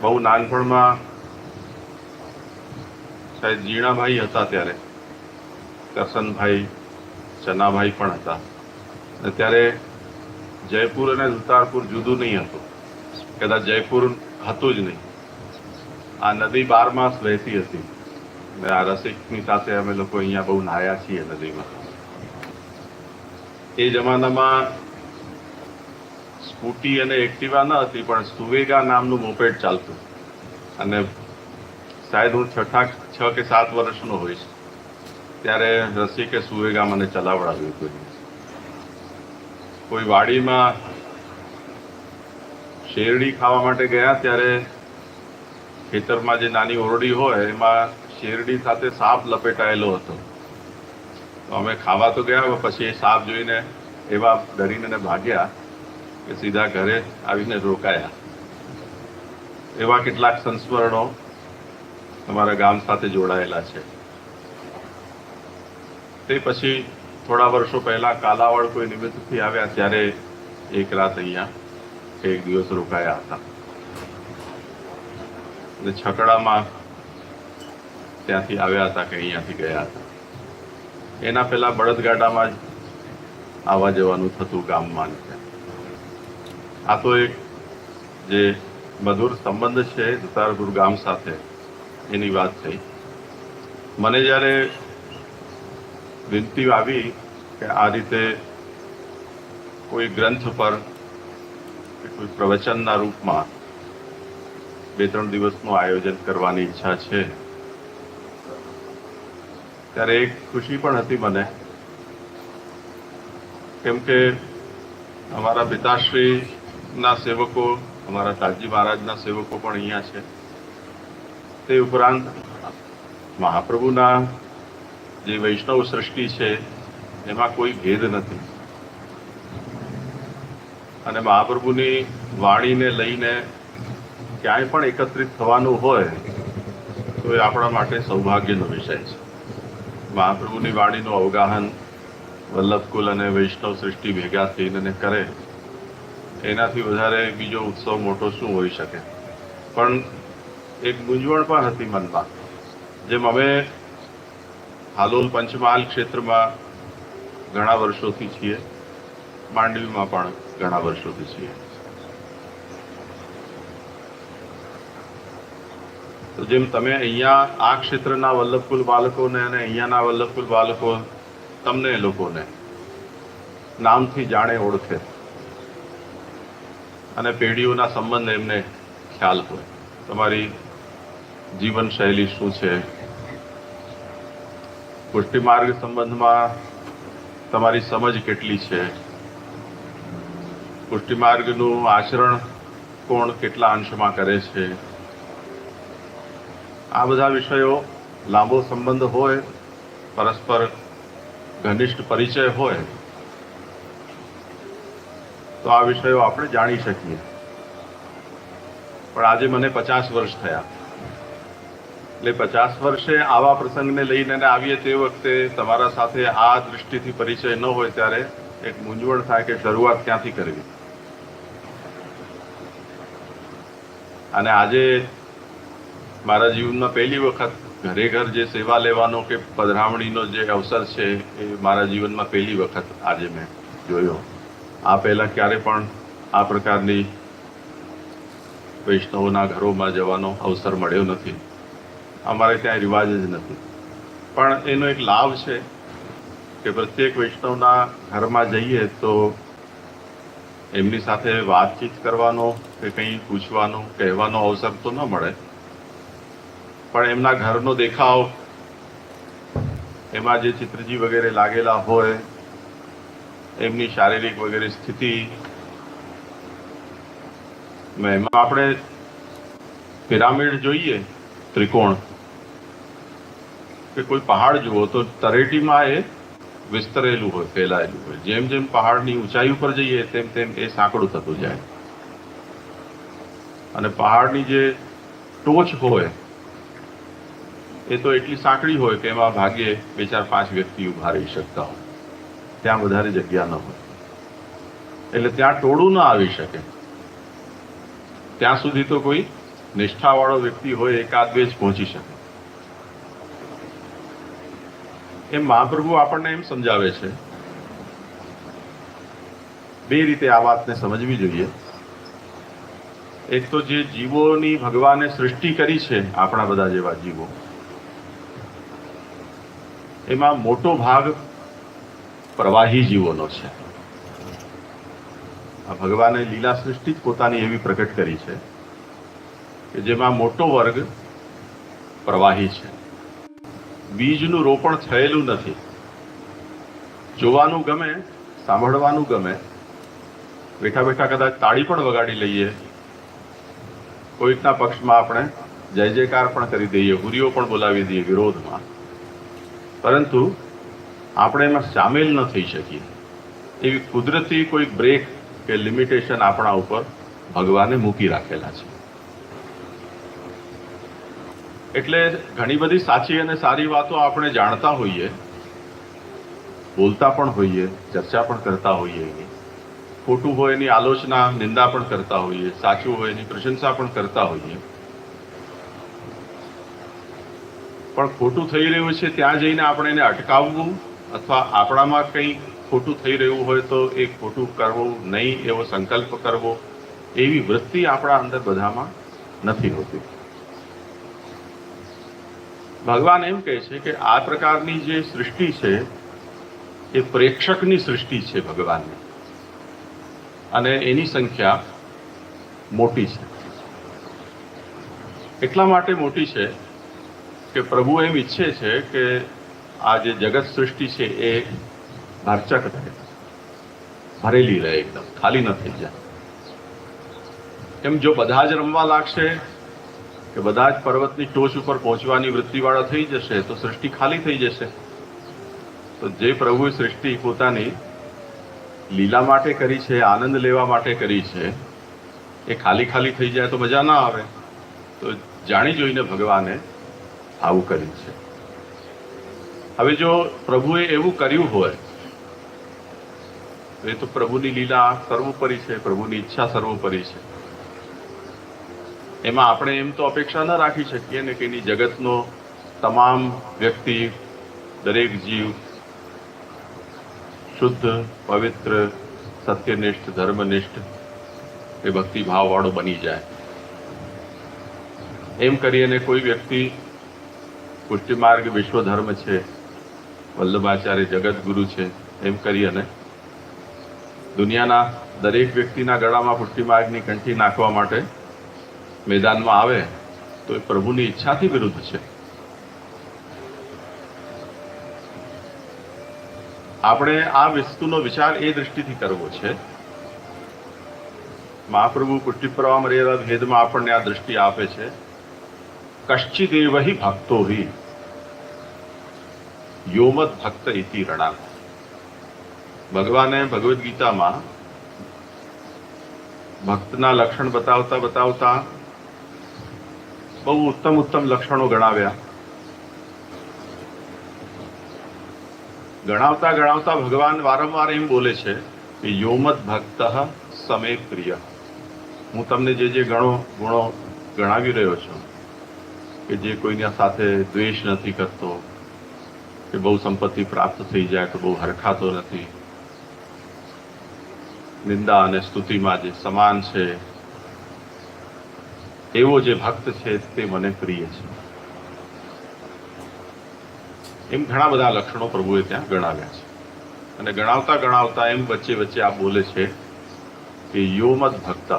બહુ નાનપણમાં સાહેબ જીણાભાઈ હતા ત્યારે. કરસનભાઈ ચનાભાઈ પણ હતા. અને ત્યારે જયપુર અને ઉતારપુર જુદું નહીં હતું. કદાચ જયપુર હતું જ નહીં. આ નદી બાર માસ વહેતી હતી. અને આ રસિકની સાથે અમે લોકો અહીંયા બહુ નાહ્યા છીએ નદીમાં. એ જમાનામાં સ્કૂટી અને એક્ટિવા ન હતી, પણ સુવેગા નામનું મોપેડ ચાલતું. અને શાયદ હું છઠ્ઠા છ કે સાત વર્ષનો હોઈશ. ત્યારે રસિકે સુવેગા મને ચલાવડાવ્યું કોઈ કોઈ વાડીમાં શેરડી ખાવા માટે ગયા ત્યારે ખેતરમાં જે નાની ઓરડી હોય, એમાં શેરડી સાથે સાપ લપેટાયેલો હતો. તો અમે ખાવા તો ગયા પછી એ સાપ જોઈને એવા ડરીને ભાગ્યા કે સીધા ઘરે આવીને રોકાયા. એવા કેટલાક સંસ્મરણો અમારા ગામ સાથે જોડાયેલા છે. તે પછી થોડા વર્ષો પહેલા કાલાવડ કોઈ નિમિત્તથી આવ્યા, ત્યારે એક રાત અહીંયા એક દિવસ રોકાયા હતા. છકડામાં ત્યાંથી આવ્યા હતા કે અહીંયાથી ગયા હતા. એના પહેલા બળદગાડામાં જ આવવા જવાનું થતું ગામમાં. આ તો એક જે મધુર સંબંધ છે દુતારપુર ગામ સાથે, એની વાત થઈ મને જ્યારે વિનંતી આવી કે આ રીતે કોઈ ગ્રંથ પર કોઈ પ્રવચનના રૂપમાં બે ત્રણ દિવસનું આયોજન કરવાની ઈચ્છા છે ત્યારે એક ખુશી પણ હતી મને. કેમ કે અમારા પિતાશ્રીના સેવકો, અમારા તાજી મહારાજના સેવકો પણ અહીંયા છે. તે ઉપરાંત મહાપ્રભુના જે વૈષ્ણવ સૃષ્ટિ છે, એમાં કોઈ ભેદ નથી. અને મહાપ્રભુની વાણીને લઈને ક્યાંય પણ એકત્રિત થવાનું હોય, તો એ આપણા માટે સૌભાગ્યનો વિષય છે. મહાપ્રભુની વાણીનું અવગાહન વલ્લભકુલ અને વૈષ્ણવ સૃષ્ટિ ભેગા થઈને કરે, એનાથી વધારે બીજો ઉત્સવ મોટો શું હોઈ શકે? પણ એક મૂંઝવણ પણ હતી મનમાં, જેમ અમે હાલોલ પંચમહાલ ક્ષેત્રમાં ઘણા વર્ષોથી છીએ, માંડવીમાં પણ ઘણા વર્ષોથી છીએ. જેમ તમે અહીંયા આ ક્ષેત્રના વલ્લભકુલ બાળકોને અને અહીંયાના વલ્લભકુલ બાળકો તમને લોકોને નામથી જાણે ઓળખે. અને પેઢીઓના સંબંધ એમને ખ્યાલ હોય. તમારી જીવન શૈલી શું છે? પુષ્ટિમાર્ગ સંબંધમાં તમારી સમજ કેટલી છે? પુષ્ટિમાર્ગનું આચરણ કોણ કેટલા અંશમાં કરે છે? આ બધા વિષયો લાંબો સંબંધ હોય, પરસ્પર ઘનિષ્ઠ પરિચય હોય, તો આ વિષયો આપણે જાણી શકીએ. પણ આજે મને પચાસ વર્ષ થયા. એટલે પચાસ વર્ષે આવા પ્રસંગને લઈને આવીએ તે વખતે તમારા સાથે આ દૃષ્ટિથી પરિચય ન હોય ત્યારે એક મૂંઝવણ થાય કે શરૂઆત ક્યાંથી કરવી? અને આજે મારા જીવનમાં પહેલી વખત ઘરે ઘર જે સેવા લેવાનો કે પધરામણીનો જે અવસર છે એ મારા જીવનમાં પહેલી વખત આજે મેં જોયો. આ પહેલાં ક્યારે પણ આ પ્રકારની વૈષ્ણવોના ઘરોમાં જવાનો અવસર મળ્યો નથી. અમારે ત્યાં રિવાજ જ નથી. પણ એનો એક લાભ છે કે પ્રત્યેક વૈષ્ણવના ઘરમાં જઈએ તો એમની સાથે વાતચીત કરવાનો કે કંઈ પૂછવાનો, કહેવાનો અવસર તો ન મળે. પણ એમના ઘરનો દેખાવ, એમાં જે ચિત્રજી વગેરે લાગેલા હોય, એમની શારીરિક વગેરે સ્થિતિ એમાં આપણે પિરામિડ જોઈએ, ત્રિકોણ, કે કોઈ પહાડ જુઓ તો તરેટીમાં એ વિસ્તરેલું હોય, ફેલાયેલું હોય. જેમ જેમ પહાડની ઊંચાઈ ઉપર જઈએ, તેમ તેમ એ સાંકડું થતું જાય. અને પહાડની જે ટોચ હોય એ તો એટલી સાંકડી હોય કે એમાં ભાગે બે ચાર પાંચ વ્યક્તિ ઊભા રહી શકતા હોય. ત્યાં વધારે જગ્યા ન હોય. એટલે ત્યાં ટોળું ન આવી શકે. ત્યાં સુધી તો કોઈ નિષ્ઠાવાળો વ્યક્તિ હોય એકાદ બે જ પહોંચી શકે. એમ મહાપ્રભુ આપણને એમ સમજાવે છે. બે રીતે આ વાતને સમજવી જોઈએ. એક તો જે જીવોની ભગવાને સૃષ્ટિ કરી છે આપણા બધા જેવા જીવો એમાં મોટો ભાગ પ્રવાહી જીવોનો છે. આ ભગવાને લીલા સૃષ્ટિ જ પોતાની એવી પ્રગટ કરી છે કે જેમાં મોટો વર્ગ પ્રવાહી છે. બીજનું રોપણ થયેલું નથી. જોવાનું ગમે, સાંભળવાનું ગમે, બેઠા બેઠા કદાચ તાળી પણ વગાડી લઈએ. કોઈકના પક્ષમાં આપણે જય જયકાર પણ કરી દઈએ, હુરીઓ પણ બોલાવી દઈએ વિરોધમાં. પરંતુ આપણે એમાં સામેલ ન થઈ શકીએ. એવી કુદરતી કોઈ બ્રેક કે લિમિટેશન આપણા ઉપર ભગવાને મૂકી રાખેલા છે. એટલે ઘણી બધી સાચી અને સારી વાતો આપણે જાણતા હોઈએ, બોલતા પણ હોઈએ, ચર્ચા પણ કરતા હોઈએ એની. ખોટું હોય એની આલોચના, નિંદા પણ કરતા હોઈએ, સાચું હોય એની પ્રશંસા પણ કરતા હોઈએ. પણ ખોટું થઈ રહ્યું છે, ત્યાં જઈને આપણે એને અટકાવવું અથવા આપણામાં કંઈ ખોટું થઈ રહ્યું હોય તો એ ખોટું કરવું નહીં, એવો સંકલ્પ કરવો, એવી વૃત્તિ આપણા અંદર બધામાં નથી હોતી. ભગવાન એમ કહે છે કે આ પ્રકારની જે સૃષ્ટિ છે, એ પ્રેક્ષકની સૃષ્ટિ છે ભગવાનની. અને એની સંખ્યા મોટી છે. એટલા માટે મોટી છે કે પ્રભુ એમ ઈચ્છે છે કે આ જે જગત સૃષ્ટિ છે એ ભરચક રહે ભરેલી રહે એકદમ, ખાલી ન થઈ જાય. એમ જો બધા જ રમવા લાગશે કે બધા જ પર્વતની ટોચ ઉપર પહોંચવાની વૃત્તિવાળા થઈ જશે, તો સૃષ્ટિ ખાલી થઈ જશે. તો જે પ્રભુએ સૃષ્ટિ પોતાની લીલા માટે કરી છે, આનંદ લેવા માટે કરી છે, એ ખાલી ખાલી થઈ જાય તો મજા ના આવે. તો જાણી જોઈને ભગવાને આવું કર્યું છે. હવે જો પ્રભુએ એવું કર્યું હોય એ તો પ્રભુની લીલા સર્વોપરી છે, પ્રભુની ઈચ્છા સર્વોપરી છે. એમાં આપણે એમ તો અપેક્ષા ન રાખી શકીએ ને કે એની જગતનો તમામ વ્યક્તિ, દરેક જીવ, શુદ્ધ, પવિત્ર, સત્યનિષ્ઠ, ધર્મનિષ્ઠ, એ ભક્તિભાવવાળો બની જાય. એમ કરીને કોઈ વ્યક્તિ પુષ્ટિમાર્ગ વિશ્વ ધર્મ છે. વલ્લભાચાર્ય જગત ગુરુ છે. એમ કરી અને દુનિયાના દરેક વ્યક્તિના ગળામાં પુષ્ટિમાર્ગની કંઠી નાખવા માટે મેદાનમાં આવે તો એ પ્રભુની ઈચ્છાથી વિરુદ્ધ છે. આપણે આ વસ્તુનો વિચાર એ દ્રષ્ટિથી કરવો છે. મહાપ્રભુ પુષ્ટિપ્રવાહ મર્યાદા ભેદમાં આપણને આ દ્રષ્ટિ આપે છે. કશ્ચિદેવ હિ ભક્તો હિ યોમત ભક્ત ઇતિ રણા ભગવાને ભગવદ્ ગીતામાં ભક્તના લક્ષણ બતાવતા બતાવતા બહુ ઉત્તમ ઉત્તમ લક્ષણો ગણાવ્યા ગણાવતા ગણાવતા ભગવાન વારંવાર એમ બોલે છે કે યોમત ભક્ત સમે પ્રિય હું તમને જે જે ગણો ગુણો ગણાવી રહ્યો છું કે જે કોઈના સાથે દ્વેષ નથી કરતો, કે બહુ સંપત્તિ પ્રાપ્ત થઈ જાય તો બહુ હરખાતો નથી. નિંદા અને સ્તુતિમાં જે સમાન છે, એવો જે ભક્ત છે તે મને પ્રિય છે. એમ ઘણા બધા લક્ષણો પ્રભુએ ત્યાં ગણાવ્યા છે. અને ગણાવતા ગણાવતા એમ વચ્ચે વચ્ચે આ બોલે છે કે યો મદ ભક્ત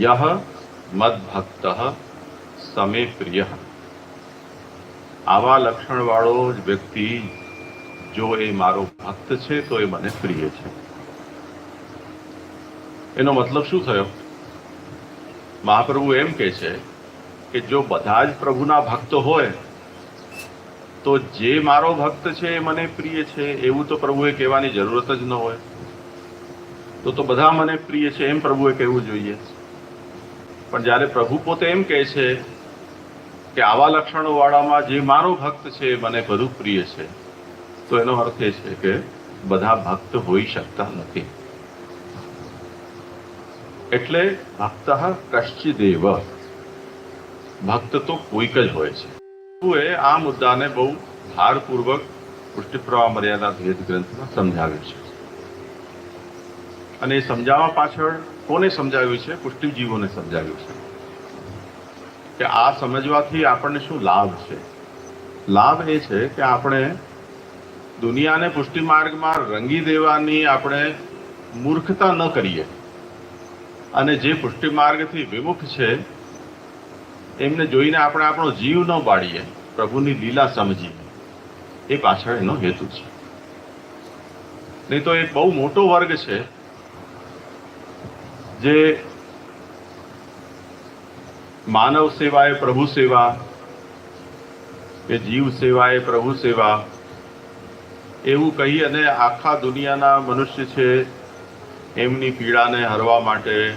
યહ મદ ભક્ત સમે પ્રિય. આવા લક્ષણવાળો જ વ્યક્તિ જો એ મારો ભક્ત છે, તો એ મને પ્રિય છે. એનો મતલબ શું થયો? મહાપ્રભુ એમ કહે છે કે જો બધા જ પ્રભુના ભક્ત હોય, તો જે મારો ભક્ત છે, એ મને પ્રિય છે. એવું તો પ્રભુએ કહેવાની જરૂરત જ ન હોય. તો તો બધા મને પ્રિય છે એમ પ્રભુએ કહેવું જોઈએ. પણ જ્યારે પ્રભુ પોતે એમ કહે છે કે આવા લક્ષણો વાળામાં જે મારો ભક્ત છે મને બધું પ્રિય છે, તો એનો અર્થ એ છે કે બધા ભક્ત હોઈ શકતા નથી. એટલે ભક્ત કશ્ચિદેવ. ભક્ત તો કોઈક જ હોય છે. એ આ મુદ્દાને બહુ ભારપૂર્વક પુષ્ટિપ્રવાહ મર્યાદા ભેદ ગ્રંથમાં સમજાવ્યું છે. અને એ સમજાવવા પાછળ કોને સમજાવ્યું છે? પુષ્ટિજીવોને સમજાવ્યું છે. કે આ સમજવાથી આપણને શું લાભ છે? લાભ એ છે કે આપણે દુનિયાને પુષ્ટિ માર્ગમાં રંગી દેવાની આપણે મૂર્ખતા ન કરીએ. અને જે પુષ્ટિ માર્ગથી વિમુખ છે, એમને જોઈને આપણે આપણો જીવ ન બાળીએ. પ્રભુની લીલા સમજીએ. એ પાછળ એનો હેતુ છે. નહીં તો એક બહુ મોટો વર્ગ છે, જે માનવ સેવા એ પ્રભુ સેવા કે જીવ સેવા એ પ્રભુ સેવા. એવું કહી અને આખા દુનિયાના મનુષ્ય છે, એમની પીડાને હરવા માટે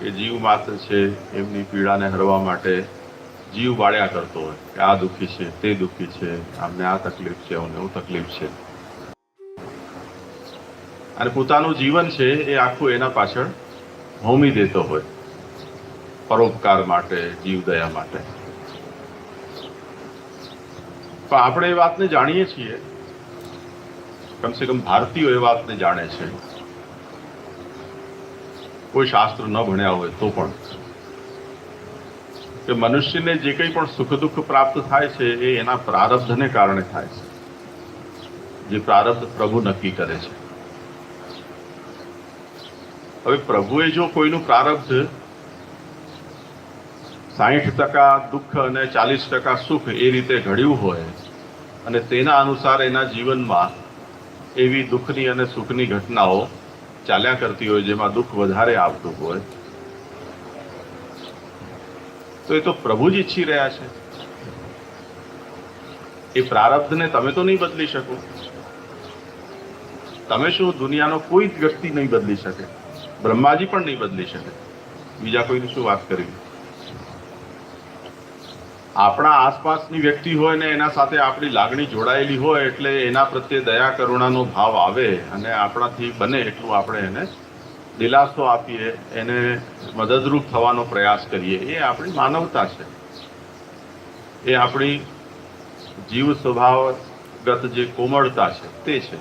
કે જીવ માત્ર છે, એમની પીડાને હરવા માટે જીવ વાળ્યા કરતો હોય. કે આ દુઃખી છે, તે દુઃખી છે, આમને આ તકલીફ છે અમને એવું તકલીફ છે. અને પોતાનું જીવન છે, એ આખું એના પાછળ હોમી દેતો હોય. પરોપકાર માટે જીવદયા માટે. પણ આપણે એ વાતને જાણીએ છીએ. કમસે કમ ભારતીયો એ વાતને જાણે છે. કોઈ શાસ્ત્ર ન ભણ્યા હોય તો પણ. કે મનુષ્યને જે કંઈ પણ સુખ દુઃખ પ્રાપ્ત થાય છે, એ એના પ્રારબ્ધને કારણે થાય છે. જે પ્રારબ્ધ પ્રભુ નક્કી કરે છે. હવે પ્રભુએ જો કોઈનું પ્રારબ્ધ સાહીઠ ટકા દુઃખ અને ચાલીસ ટકા સુખ એ રીતે ઘડ્યું હોય અને તેના અનુસાર એના જીવનમાં એવી દુઃખની અને સુખની ઘટનાઓ ચાલ્યા કરતી હોય, જેમાં દુઃખ વધારે આવતું હોય. તો એ તો પ્રભુ જ ઈચ્છી રહ્યા છે. એ પ્રારબ્ધને તમે તો નહીં બદલી શકો. તમે શું દુનિયાનો કોઈ જ વ્યક્તિ નહીં બદલી શકે? બ્રહ્માજી પણ નહીં બદલી શકે. બીજા કોઈની શું વાત કરવી? આપણા આસપાસની વ્યક્તિ હોય ને એના સાથે આપણી લાગણી જોડાયેલી હોય એટલે એના પ્રત્યે દયા કરુણાનો ભાવ આવે અને આપણાથી બને એટલું આપણે એને દિલાસો આપીએ, એને મદદરૂપ થવાનો પ્રયાસ કરીએ. એ આપણી માનવતા છે. એ આપણી જીવ સ્વભાવગત જે કોમળતા છે તે છે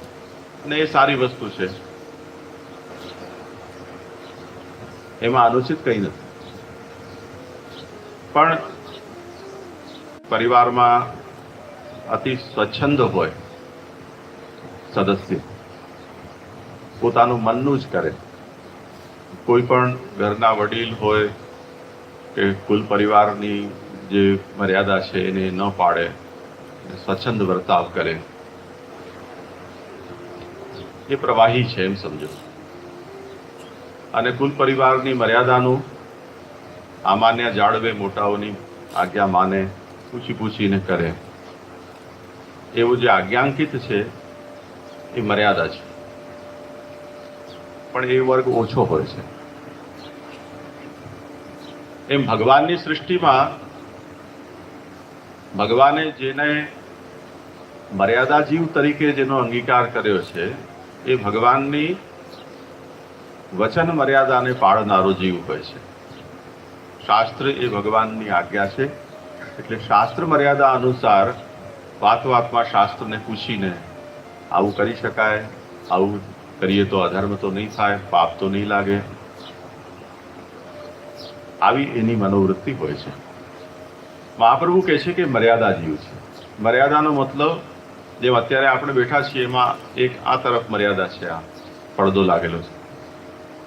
અને એ સારી વસ્તુ છે. એમાં અનુચિત કંઈ નથી. પણ પરિવારમાં અતિ સ્વચ્છંદ હોય, સદસ્ય, પોતાનું મનનું જ કરે. કોઈ પણ ઘરના વડીલ હોય કે કુલ પરિવારની જે મર્યાદા છે એને ન પાડે સ્વચ્છંદ વર્તાવ કરે. એ પ્રવાહી છે એમ સમજો. અને કુલ પરિવારની મર્યાદાનું આમાન્ય જાળવે, મોટાઓની આજ્ઞા માને પૂછી પૂછીને કરે. એવું જે આજ્ઞાંકિત છે, એ મર્યાદા છે. પણ એ વર્ગ ઓછો હોય છે. એમ ભગવાનની સૃષ્ટિમાં ભગવાને જેને મર્યાદા જીવ તરીકે જેનો અંગીકાર કર્યો છે, એ ભગવાનની વચન મર્યાદાને પાળનારો જીવ હોય છે. શાસ્ત્ર એ ભગવાનની આજ્ઞા છે. એટલે શાસ્ત્ર મર્યાદા અનુસાર વાત વાતમાં શાસ્ત્રને પૂછીને આવું કરી શકાય, આવું કરીએ તો અધર્મ તો નહીં થાય, પાપ તો નહીં લાગે. આવી એની મનોવૃત્તિ હોય છે. મહાપ્રભુ કહે છે કે મર્યાદા જીવ છે. મર્યાદાનો મતલબ જેમ અત્યારે આપણે બેઠા છીએ, એમાં એક આ તરફ મર્યાદા છે, આ પડદો લાગેલો છે.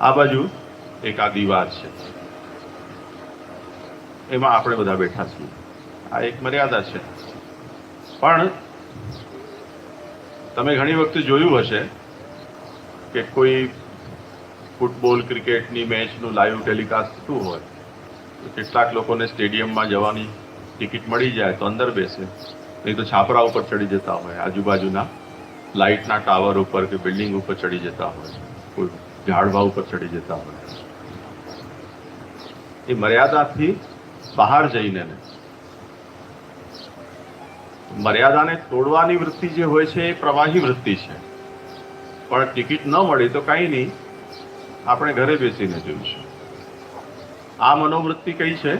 આ બાજુ એક આ દીવાર છે. એમાં આપણે બધા બેઠા છીએ. આ એક મર્યાદા છે. પણ તમે ઘણી વખતે જોયું હશે કે કોઈ ફૂટબોલ ક્રિકેટની મેચનું લાઈવ ટેલિકાસ્ટ થતું હોય, તો કેટલાક લોકોને સ્ટેડિયમમાં જવાની ટિકિટ મળી જાય તો અંદર બેસે. નહીં તો છાપરા ઉપર ચડી જતા હોય, આજુબાજુના લાઇટના ટાવર ઉપર કે બિલ્ડિંગ ઉપર ચડી જતા હોય, કોઈ ઝાડવા ઉપર ચડી જતા હોય. એ મર્યાદાથી બહાર જઈને ને મર્યાદાને તોડવાની વૃત્તિ જે હોય છે એ પ્રવાહી વૃત્તિ છે. પણ ટિકિટ ન મળી તો કાંઈ નહીં, આપણે ઘરે બેસીને જોઈશું. આ મનોવૃત્તિ કઈ છે?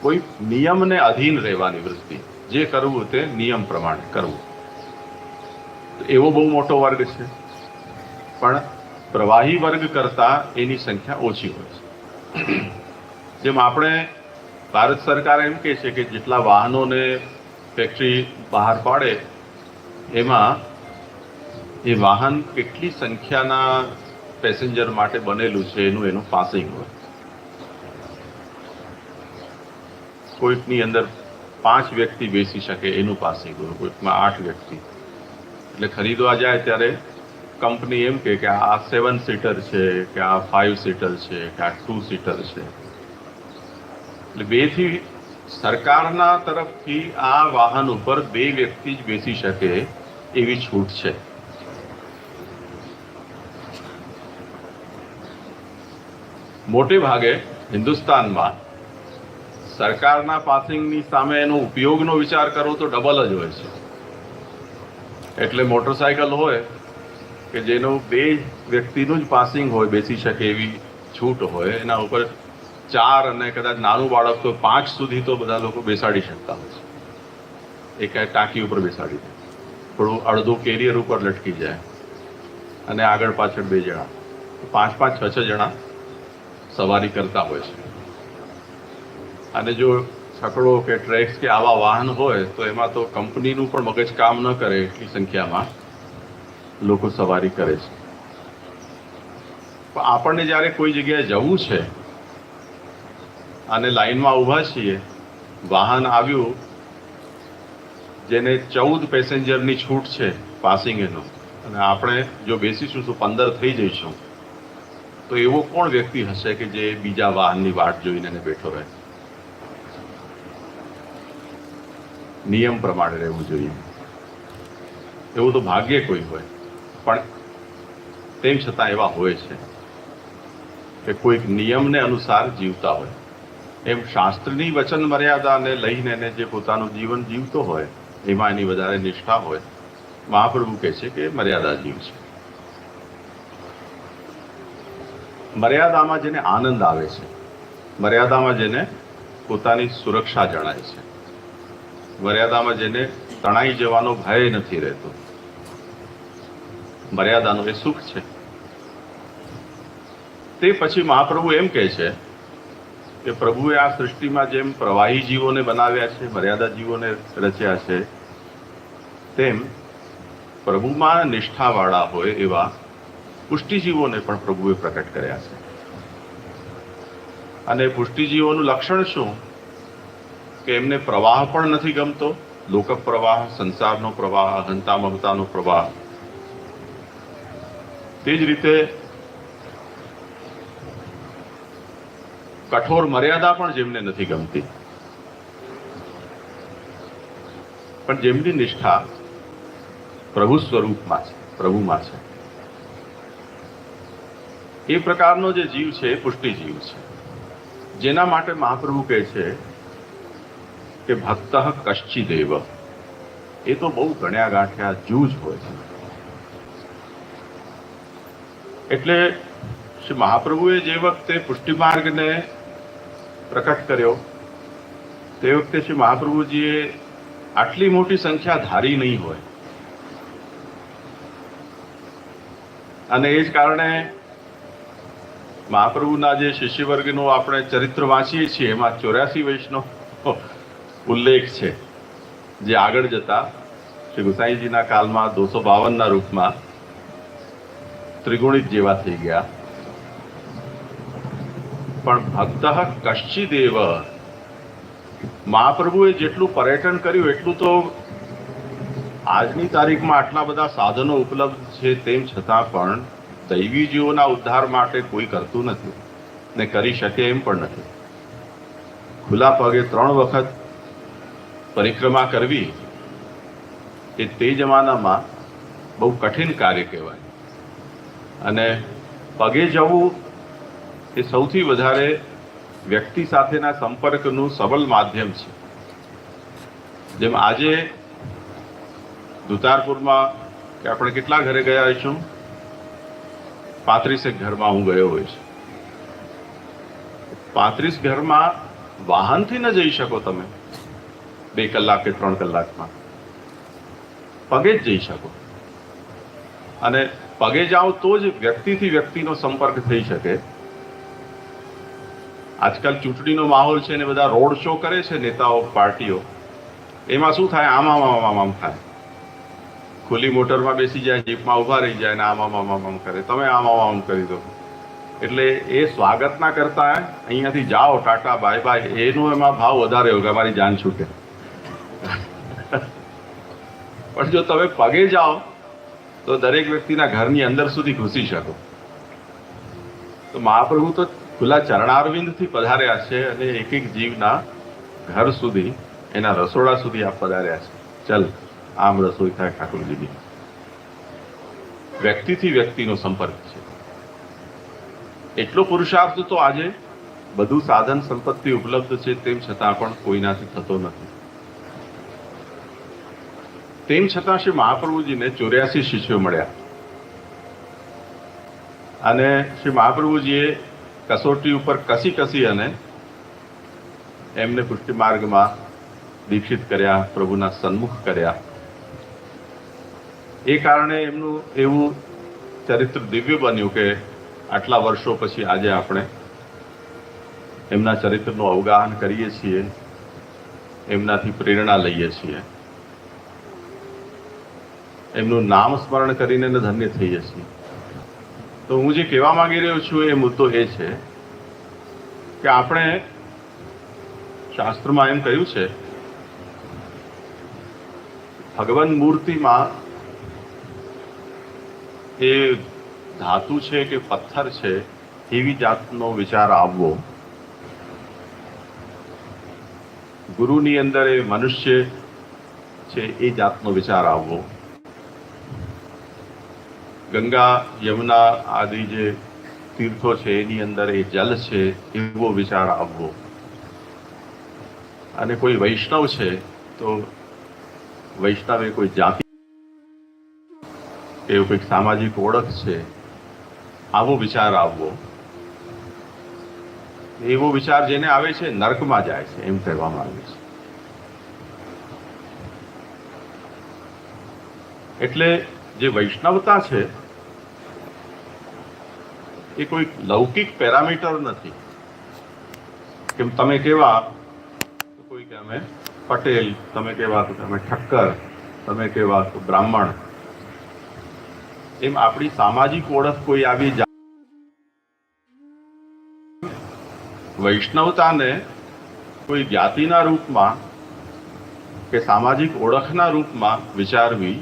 કોઈ નિયમને અધીન રહેવાની વૃત્તિ. જે કરવું તે નિયમ પ્રમાણે કરવું. એવો બહુ મોટો વર્ગ છે. પણ પ્રવાહી વર્ગ કરતાં એની સંખ્યા ઓછી હોય છે. જેમ આપણે ભારત સરકાર એમ કહે છે કે જેટલા વાહનોને ફેક્ટરી બહાર પાડે, એમાં એ વાહન કેટલી સંખ્યાના પેસેન્જર માટે બનેલું છે એનું એનું પાસિંગ હોય. કોઈકની અંદર પાંચ વ્યક્તિ બેસી શકે એનું પાસિંગ હોય, કોઈકમાં આઠ વ્યક્તિ. એટલે ખરીદવા જાય ત્યારે કંપની એમ કે આ સેવન સીટર છે, કે આ ફાઇવ સીટર છે, કે આ ટુ સીટર છે. એટલે બેથી સરકારના તરફથી આ વાહન ઉપર બે વ્યક્તિ જ બેસી શકે એવી છૂટ છે. મોટે ભાગે હિન્દુસ્તાનમાં સરકારના પાસિંગની સામે એનો ઉપયોગનો વિચાર કરો તો ડબલ જ હોય છે. એટલે મોટરસાયકલ હોય કે જેનું બે વ્યક્તિનું જ પાસિંગ હોય, બેસી શકે એવી છૂટ હોય, એના ઉપર ચાર અને કદાચ નાનું બાળક તો પાંચ સુધી તો બધા લોકો બેસાડી શકતા હોય છે. એક ટાંકી ઉપર બેસાડી દે. થોડું અડધું કેરિયર ઉપર લટકી જાય. અને આગળ પાછળ બે જણા. પાંચ પાંચ છ છ જણા સવારી કરતા હોય છે. અને જો છકડો કે ટ્રેક્સ કે આવા વાહન હોય, તો એમાં તો કંપનીનું પણ મગજ કામ ન કરે એટલી સંખ્યામાં લોકો સવારી કરે છે. પણ આપણને જ્યારે કોઈ જગ્યાએ જવું છે અને લાઇનમાં ઊભા છીએ. વાહન આવ્યું, જેને ચૌદ પેસેન્જરની છૂટ છે પાસિંગ એનો અને આપણે જો બેસીશું તો પંદર થઈ જઈશું. તો એવો કોણ વ્યક્તિ હશે કે જે બીજા વાહનની વાટ જોઈને એને બેઠો રહે? નિયમ પ્રમાણે રહેવું જોઈએ. એવું તો ભાગ્યે કોઈ હોય. પણ તેમ છતાં એવા હોય છે કે કોઈક નિયમને અનુસાર જીવતા હોય. એમ શાસ્ત્રની વચન મર્યાદાને લઈને એને જે પોતાનું જીવન જીવતો હોય, એમાં એની વધારે નિષ્ઠા હોય, મહાપ્રભુ કહે છે કે મર્યાદા જીવ છે. મર્યાદામાં જેને આનંદ આવે છે, મર્યાદામાં જેને પોતાની સુરક્ષા જણાય છે, મર્યાદામાં જેને તણાઈ જવાનો ભય નથી રહેતો, મર્યાદાનું એ સુખ છે. તે પછી મહાપ્રભુ એમ કહે છે કે પ્રભુએ આ સૃષ્ટિમાં જેમ પ્રવાહી જીવોને બનાવ્યા છે, મર્યાદા જીવોને રચ્યા છે, તેમ પ્રભુમાં નિષ્ઠાવાળા હોય એવા પુષ્ટિજીવોને પણ પ્રભુએ પ્રકટ કર્યા છે. અને પુષ્ટિજીવોનું લક્ષણ શું? કે એમને પ્રવાહ પણ નથી ગમતો લોક પ્રવાહ સંસારનો પ્રવાહ અહંતા મમતાનો પ્રવાહ. તે જ રીતે કઠોર મર્યાદા પણ જેમને નથી ગમતી. પણ જેમની નિષ્ઠા પ્રભુ સ્વરૂપમાં છે, પ્રભુમાં છે. એ પ્રકારનો જે જીવ છે, એ પુષ્ટિ જીવ છે. જેના માટે મહાપ્રભુ કહે છે કે, ભક્ત કશ્ચિ દેવ એ તો બહુ ગણ્યા ગાંઠ્યા જૂજ હોય છે. એટલે શ્રી મહાપ્રભુએ જે વખતે પુષ્ટિ માર્ગને પ્રકટ કર્યો. તે વખતે શ્રી મહાપ્રભુજીએ આટલી મોટી સંખ્યા ધારી નહીં હોય. અને એ જ કારણે મહાપ્રભુના જે શિષ્ય વર્ગનું આપણે ચરિત્ર વાંચીએ છીએ, એમાં ચોર્યાસી વૈષ્ણવ ઉલ્લેખ છે, જે આગળ જતા શ્રી ગુસાઈજીના કાલમાં દોસો બાવનના રૂપમાં ત્રિગુણિત જેવા થઈ ગયા. પણ ભક્ત કશ્ચિદેવ. મહાપ્રભુએ જેટલું પર્યટન કર્યું, એટલું તો આજની તારીખમાં આટલા બધા સાધનો ઉપલબ્ધ છે તેમ છતાં પણ દૈવી જીવોના ઉદ્ધાર માટે કોઈ કરતું નથી ને કરી શકે એમ પણ નથી. ખુલ્લા પગે ત્રણ વખત પરિક્રમા કરવી એ તે જમાનામાં બહુ કઠિન કાર્ય કહેવાય. અને પગે જવું એ સૌથી વધારે વ્યક્તિ સાથેના સંપર્કનું સબળ માધ્યમ છે. જેમ આજે દુતારપુરમાં કે આપણે કેટલા ઘરે ગયા હોઈશું? પાંત્રીસેક ઘરમાં હું ગયો હોઈશ. પાંત્રીસ ઘરમાં વાહનથી ન જઈ શકો તમે. બે કલાક કે ત્રણ કલાકમાં. પગે જ જઈ શકો. અને પગે જાઓ તો જ વ્યક્તિથી વ્યક્તિનો સંપર્ક થઈ શકે. આજકાલ ચૂંટણીનો માહોલ છે ને બધા રોડ શો કરે છે નેતાઓ, પાર્ટીઓ. એમાં શું થાય? આમ આમ આમ આમ થાય. ખુલ્લી મોટરમાં બેસી જાય, જીપમાં ઊભા રહી જાય ને આમ આમ આમ આમ કરે. તમે આમ આમ આમ કરી દો. એટલે એ સ્વાગત ના કરતા અહીંયાથી જાઓ, ટાટા, બાય બાય. એનો એમાં ભાવ વધારે હોય કે અમારી જાન છૂટે. પણ જો તમે પગે જાઓ, તો દરેક વ્યક્તિના ઘરની અંદર સુધી ઘૂસી શકો. તો મહાપ્રભુ તો ખુલ્લા ચરણારવિંદથી પધાર્યા છે અને એક એક જીવના ઘર સુધી, એના રસોડા સુધી આપ પધાર્યા છે. ચલ, આમ રસોઈ થાય ઠાકોરજીની. વ્યક્તિથી વ્યક્તિનો સંપર્ક છે. એટલો પુરુષાર્થ તો આજે બધું સાધન સંપત્તિ ઉપલબ્ધ છે તેમ છતાં પણ કોઈનાથી થતો નથી. તેમ છતાં શ્રી મહાપ્રભુજીને ચોર્યાસી શિષ્યો મળ્યા. અને શ્રી મહાપ્રભુજીએ કસોટી ઉપર કસી કસી અને એમને પુષ્ટિ માર્ગમાં દીક્ષિત કર્યા, પ્રભુના સન્મુખ કર્યા. એ કારણે એમનું એવું ચરિત્ર દિવ્ય બન્યું કે આટલા વર્ષો પછી આજે આપણે એમના ચરિત્રનું અવગાહન કરીએ છીએ, એમનાથી પ્રેરણા લઈએ છીએ. એમનું નામ સ્મરણ કરીને ધન્ય થઈએ છીએ. તો હું જે કહેવા માંગી રહ્યો છું એ મુદ્દો એ છે કે આપણે શાસ્ત્રમાં એમ કહ્યું છે, ભગવાન મૂર્તિમાં એ ધાતુ છે કે પથ્થર છે, એવી જાતનો વિચાર આવવો. ગુરુની અંદર એ મનુષ્ય છે એ જાતનો વિચાર આવવો. ગંગા, યમુના આદિ જે તીર્થો છે, એની અંદર એ જલ છે, એવો વિચાર આવવો. અને કોઈ વૈષ્ણવ છે, તો વૈષ્ણવ કોઈ જાતિ એવું કોઈક સામાજિક ઓળખ છે, આવો વિચાર આવવો. એવો વિચાર જેને આવે છે, નર્કમાં જાય છે, એમ કહેવામાં આવે છે. એટલે જે વૈષ્ણવતા છે એ કોઈ લૌકિક પેરામીટર નથી. કેમ તમે કેવા કોઈ કે અમે પટેલ, તમે કેવા તો તમે ઠક્કર, તમે કેવા તો બ્રાહ્મણ. એમ આપણી સામાજિક ઓળખ કોઈ આવી વૈષ્ણવતાને કોઈ જ્ઞાતિના રૂપમાં કે સામાજિક ઓળખના રૂપમાં વિચારવી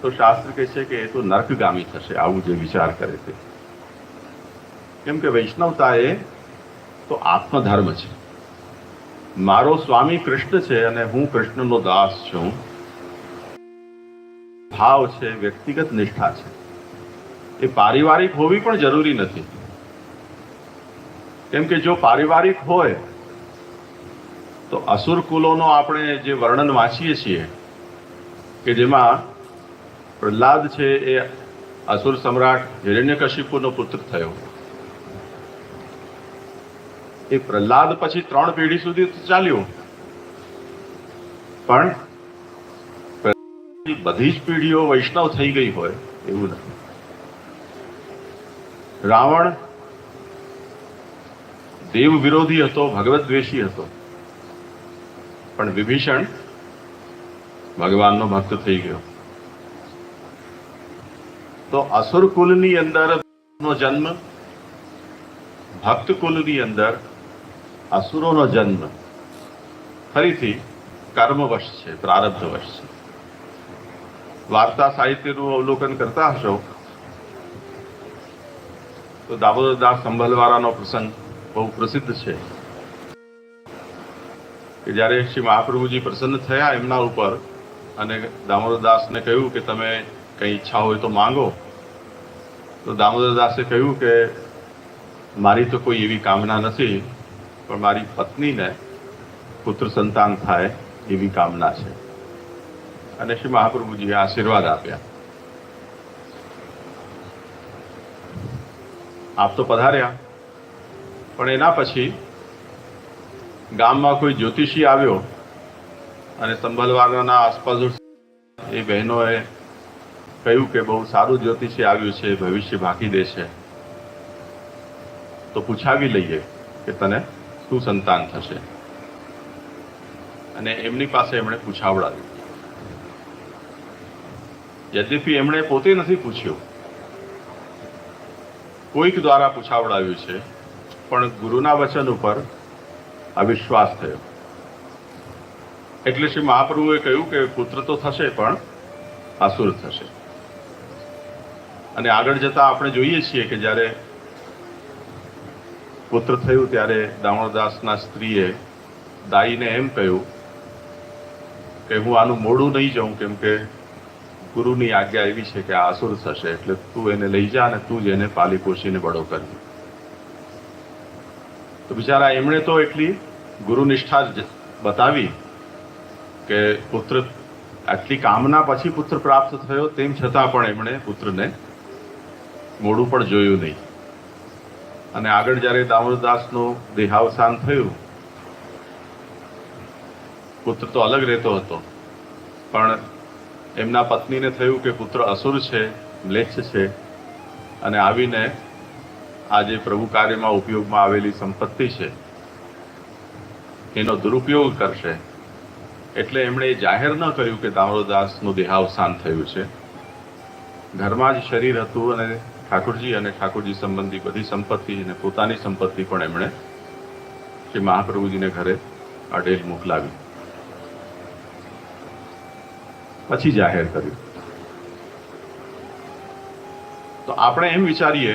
તો શાસ્ત્ર કહે છે કે એ તો નર્કગામી થશે, આવું જે વિચાર કરે તે કેમ કે વૈષ્ણવતા એ તો આત્મધર્મ છે. મારો સ્વામી કૃષ્ણ છે અને હું કૃષ્ણનો દાસ છું. ભાવ છે, વ્યક્તિગત નિષ્ઠા છે. એ પારિવારિક હોવી પણ જરૂરી નથી. કેમ કે જો પારિવારિક હોય, તો અસુર કુલોનો આપણે જે વર્ણન વાંચીએ છીએ, કે જેમાં પ્રહલાદ છે એ અસુર સમ્રાટ હિરણ્યકશિપુનો પુત્ર થયો. એ પ્રહલાદ પછી ત્રણ પેઢી સુધી ચાલ્યું. પણ બધી જ પેઢીઓ વૈષ્ણવ થઈ ગઈ હોય, એવું નથી. રાવણ દેવ વિરોધી હતો, ભગવત દ્વેષી હતો. પણ વિભીષણ ભગવાનનો ભક્ત થઈ ગયો. તો અસુર કુલની અંદર નો જન્મ, ભક્ત કુલની અંદર અસુરોનો જન્મ. ફરીથી કર્મવશ છે, પ્રારબ્ધવશ છે. વાર્તા સાહિત્યનું અવલોકન કરતા હશો, તો દામોદરદાસ સંભલવાળાનો પ્રસંગ બહુ પ્રસિદ્ધ છે. કે જ્યારે શ્રી મહાપ્રભુજી પ્રસન્ન થયા એમના ઉપર અને દામોદરદાસને કહ્યું કે તમે કંઈ ઈચ્છા હોય તો માંગો, તો દામોદરદાસે કહ્યું કે મારી તો કોઈ એવી કામના નથી પણ મારી પત્નીને પુત્ર સંતાન થાય એવી કામના છે. અને શ્રી મહાપ્રભુજીએ આશીર્વાદ આપ્યા. આપ તો પધાર્યા. પણ એના પછી ગામમાં કોઈ જ્યોતિષી આવ્યો અને સંભલવારના આસપાસ એ બહેનોએ કહ્યું કે બહુ સારું જ્યોતિષી આવ્યું છે, ભવિષ્ય ભાંકી દેશે. તો પૂછાવી લઈએ કે તને શું સંતાન થશે. અને એમની પાસે એમણે પૂછાવડાવ્યું યદ્યપિ એમણે પોતે નથી પૂછ્યું. કોઈક દ્વારા પૂછાવડાવ્યું છે, પણ ગુરુના વચન ઉપર અવિશ્વાસ થયો. એટલે શ્રી મહાપ્રભુએ કહ્યું કે પુત્ર તો થશે, પણ અસુર થશે. અને આગળ જતા આપણે જોઈએ છીએ કે જ્યારે પુત્ર થયું ત્યારે દામોદાસના સ્ત્રીએ દાઈને એમ કહ્યું કે હું આનું મોડું નહીં જાઉં, કેમ કે ગુરુની આજ્ઞા એવી છે કે આ અસુર થશે, એટલે તું એને લઈ જા અને તું જ એને પાલી પોષીને બડો કરવી તો બિચારા એમણે તો એટલી ગુરુનિષ્ઠા જ બતાવી કે પુત્ર આટલી કામના પછી પુત્ર પ્રાપ્ત થયો, તેમ છતાં પણ એમણે પુત્રને મોડું પણ જોયું નહીં. અને આગળ જ્યારે દામોદરદાસનું દેહાવસાન થયું, પુત્ર તો અલગ રહેતો હતો, પણ એમના પત્નીને થયું કે પુત્ર અસુર છે, મ્લેચ્છ છે, અને આવીને આ જે પ્રભુ કાર્યમાં ઉપયોગમાં આવેલી સંપત્તિ છે, એનો દુરુપયોગ કરશે. એટલે એમણે જાહેર ન કર્યું કે દામોદરદાસનું દેહાવસાન થયું છે. ઘરમાં જ શરીર હતું અને ઠાકોરજી અને ઠાકોરજી સંબંધી બધી સંપત્તિ અને પોતાની સંપત્તિ પણ એમણે શ્રી મહાપ્રભુજીને ઘરે અડેલ મોકલાવી. પછી જાહેર કર્યું. તો આપણે એમ વિચારીએ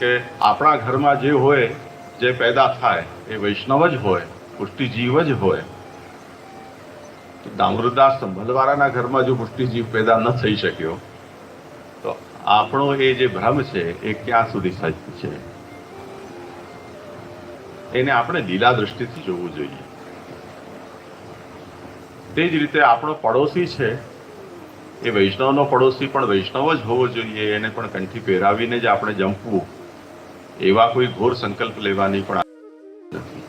કે આપણા ઘરમાં જે હોય, જે પેદા થાય, એ વૈષ્ણવ જ હોય, પુષ્ટિજીવ જ હોય, તો દામોદરદાસ સંભલવાળાના ઘરમાં જો પુષ્ટિજીવ પેદા ન થઈ શક્યો આપણો એ જે ભ્રમ છે, એ ક્યાં સુધી સચ છે? એને આપણે લીલા દ્રષ્ટિથી જોવું જોઈએ. તે જ રીતે આપણો પડોશી છે, એ વૈષ્ણવનો પડોશી પણ વૈષ્ણવ જ હોવો જોઈએ, એને પણ કંઠી પહેરાવીને જ આપણે જંપવું. એવા કોઈ ઘોર સંકલ્પ લેવાની પણ નથી.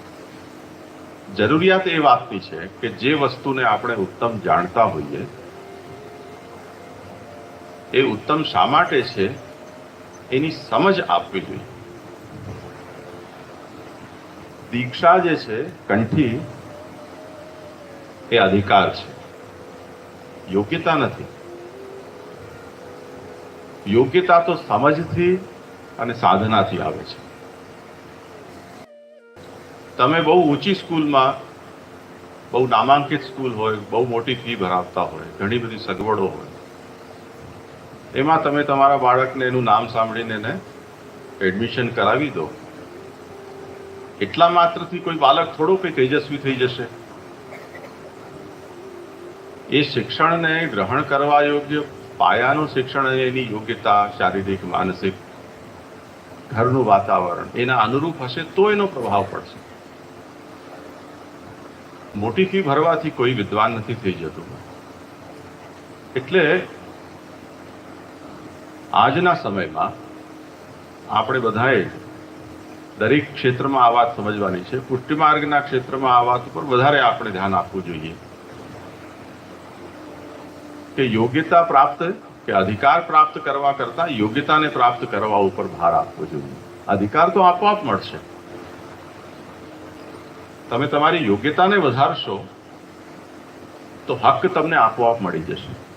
જરૂરિયાત એ વાતની છે કે જે વસ્તુને આપણે ઉત્તમ જાણતા હોઈએ એ ઉત્તમ શા માટે છે, એની સમજ આપવી જોઈએ. દીક્ષા જે છે, કંઠી, એ અધિકાર છે. યોગ્યતા નથી. યોગ્યતા તો સમજથી અને સાધનાથી આવે છે. તમે બહુ ઊંચી સ્કૂલમાં, બહુ નામાંકિત સ્કૂલ હોય, બહુ મોટી ફી ભરાવતા હોય, ઘણી બધી સગવડો હોય એમાં તમે તમારા બાળકને એનું નામ સાંભળીને એને એડમિશન કરાવી દો. એટલા માત્રથી કોઈ બાળક થોડો કંઈ તેજસ્વી થઈ જશે. એ શિક્ષણને ગ્રહણ કરવા યોગ્ય પાયાનું શિક્ષણ અને એની યોગ્યતા, શારીરિક, માનસિક, ઘરનું વાતાવરણ એના અનુરૂપ હશે તો એનો પ્રભાવ પડશે. મોટી ફી ભરવાથી કોઈ વિદ્વાન નથી થઈ જતું. એટલે આજના સમયમાં આપણે બધાએ દરેક ક્ષેત્રમાં આ વાત સમજવાની છે. પુષ્ટિ માર્ગના ક્ષેત્રમાં આ વાત ઉપર વધારે આપણે ધ્યાન આપવું જોઈએ. કે યોગ્યતા પ્રાપ્ત, કે અધિકાર પ્રાપ્ત કરવા કરતા યોગ્યતાને પ્રાપ્ત કરવા ઉપર ભાર આપવો જોઈએ. અધિકાર તો આપોઆપ મળશે. તમે તમારી યોગ્યતાને વધારશો, તો હક તમને આપોઆપ મળી જશે.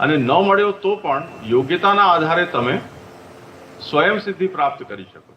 અને ન મળ્યો તો પણ યોગ્યતાના આધારે તમે સ્વયં સિદ્ધિ પ્રાપ્ત કરી શકો.